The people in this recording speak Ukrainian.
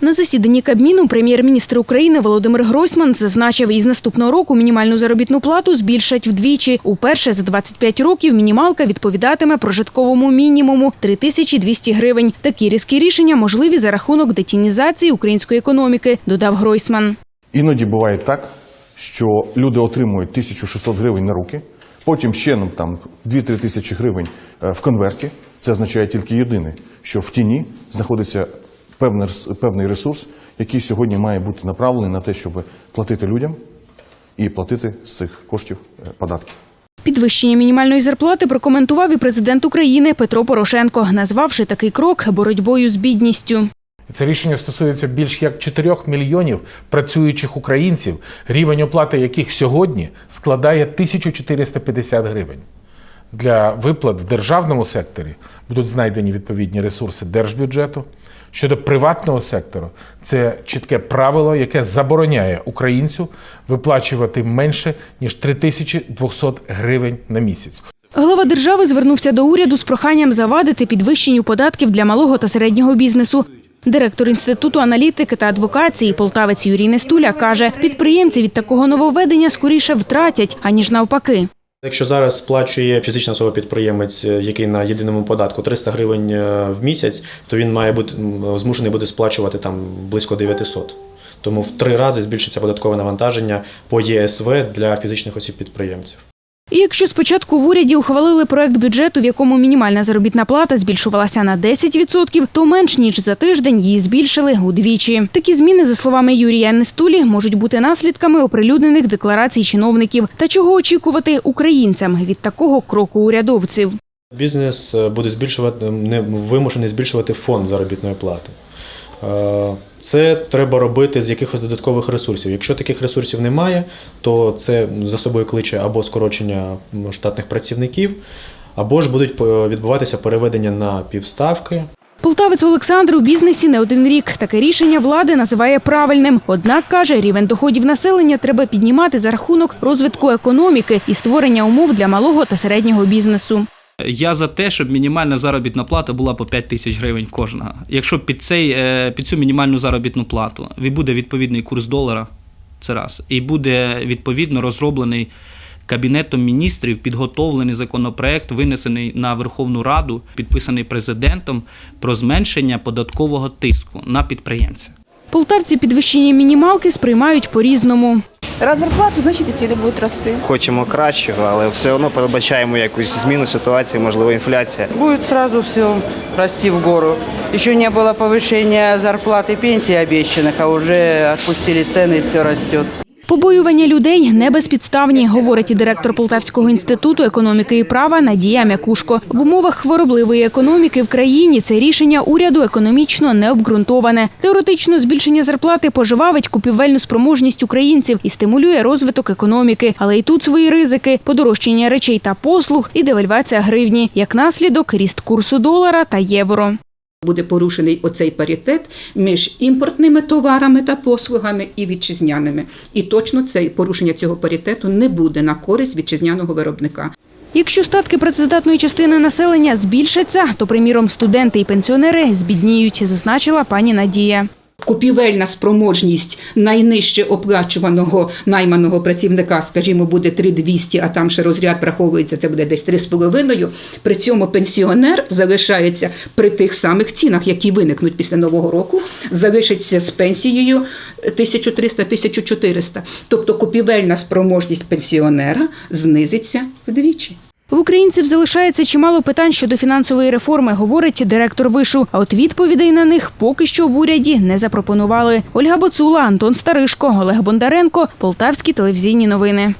На засіданні Кабміну прем'єр-міністр України Володимир Гройсман зазначив, із наступного року мінімальну заробітну плату збільшать вдвічі. Уперше за 25 років мінімалка відповідатиме прожитковому мінімуму 3200 гривень. Такі різкі рішення можливі за рахунок детінізації української економіки, додав Гройсман. Іноді буває так, що люди отримують 1600 гривень на руки, потім ще ну, там 2-3 тисячі гривень е, в конверті. Це означає тільки єдине, що в тіні знаходиться певний, певний ресурс, який сьогодні має бути направлений на те, щоб платити людям і платити з цих коштів е, податки. Підвищення мінімальної зарплати прокоментував і президент України Петро Порошенко, назвавши такий крок боротьбою з бідністю. Це рішення стосується більш як 4 мільйонів працюючих українців, рівень оплати яких сьогодні складає 1450 гривень. Для виплат в державному секторі будуть знайдені відповідні ресурси держбюджету. Щодо приватного сектору, це чітке правило, яке забороняє українцю виплачувати менше ніж 3200 гривень на місяць. Глава держави звернувся до уряду з проханням завадити підвищенню податків для малого та середнього бізнесу. Директор інституту аналітики та адвокації полтавець Юрій Нестуля каже, підприємці від такого нововведення скоріше втратять аніж навпаки. Якщо зараз сплачує фізична особа підприємець, е, який на єдиному податку 300 гривень е, в місяць, то він має бути змушений буде сплачувати там близько 900. Тому в три рази збільшиться податкове навантаження по ЄСВ для фізичних осіб підприємців. І якщо спочатку в уряді ухвалили проект бюджету, в якому мінімальна заробітна плата збільшувалася на 10%, то менш ніж за тиждень її збільшили удвічі. Такі зміни, за словами Юрія Нестулі, можуть бути наслідками оприлюднених декларацій чиновників. Та чого очікувати українцям від такого кроку урядовців? Бізнес е, буде збільшувати не вимушений збільшувати фонд заробітної плати. Це треба робити з якихось додаткових ресурсів. Якщо таких ресурсів немає, то це за собою кличе або скорочення штатних працівників, або ж будуть е, відбуватися переведення на півставки. Полтавець Олександр у бізнесі не один рік. Таке рішення влади називає правильним. Однак каже, рівень доходів населення треба піднімати за рахунок розвитку економіки і створення умов для малого та середнього бізнесу. Я за те, щоб мінімальна заробітна плата була по 5 тисяч гривень кожна. Якщо під, цей, е, під цю мінімальну заробітну плату буде відповідний курс долара, це раз, і буде відповідно розроблений Кабінетом міністрів, підготовлений законопроект, винесений на Верховну Раду, підписаний президентом про зменшення податкового тиску на підприємця. Полтавці підвищення мінімалки сприймають по-різному. Раз зарплату, значить і ціни будуть рости. Хочемо кращого, але все одно передбачаємо якусь зміну ситуації, можливо, інфляція. Будет сразу все расти в гору. Еще не было повышения зарплат и пенсий обещанных, а уже отпустили цены и все растет. Побоювання людей не безпідставні, говорить і директор Полтавського інституту економіки і права Надія Мякушко. В умовах хворобливої економіки в країні це рішення уряду економічно не обґрунтоване. Теоретично збільшення зарплати поживавить купівельну спроможність українців і стимулює розвиток економіки. Але й тут свої ризики: подорожчання речей та послуг і девальвація гривні. Як наслідок, ріст курсу долара та євро. Буде порушений оцей паритет між імпортними товарами та послугами і вітчизняними. І точно це порушення цього паритету не буде на користь вітчизняного виробника. Якщо статки працездатної частини населення збільшаться, то, приміром, студенти і пенсіонери збідніють, зазначила пані Надія. Купівельна спроможність найнижче оплачуваного найманого працівника, скажімо, буде 3200, а там ще розряд враховується, це буде десь 3,5. При цьому пенсіонер залишається при тих самих цінах, які виникнуть після нового року, залишиться з пенсією 1300-1400. Тобто купівельна спроможність пенсіонера знизиться вдвічі. В українців залишається чимало питань щодо фінансової реформи, говорить директор вишу. А от відповідей на них поки що в уряді не запропонували. Ольга Боцула, Антон Старишко, Олег Бондаренко, Полтавські телевізійні новини.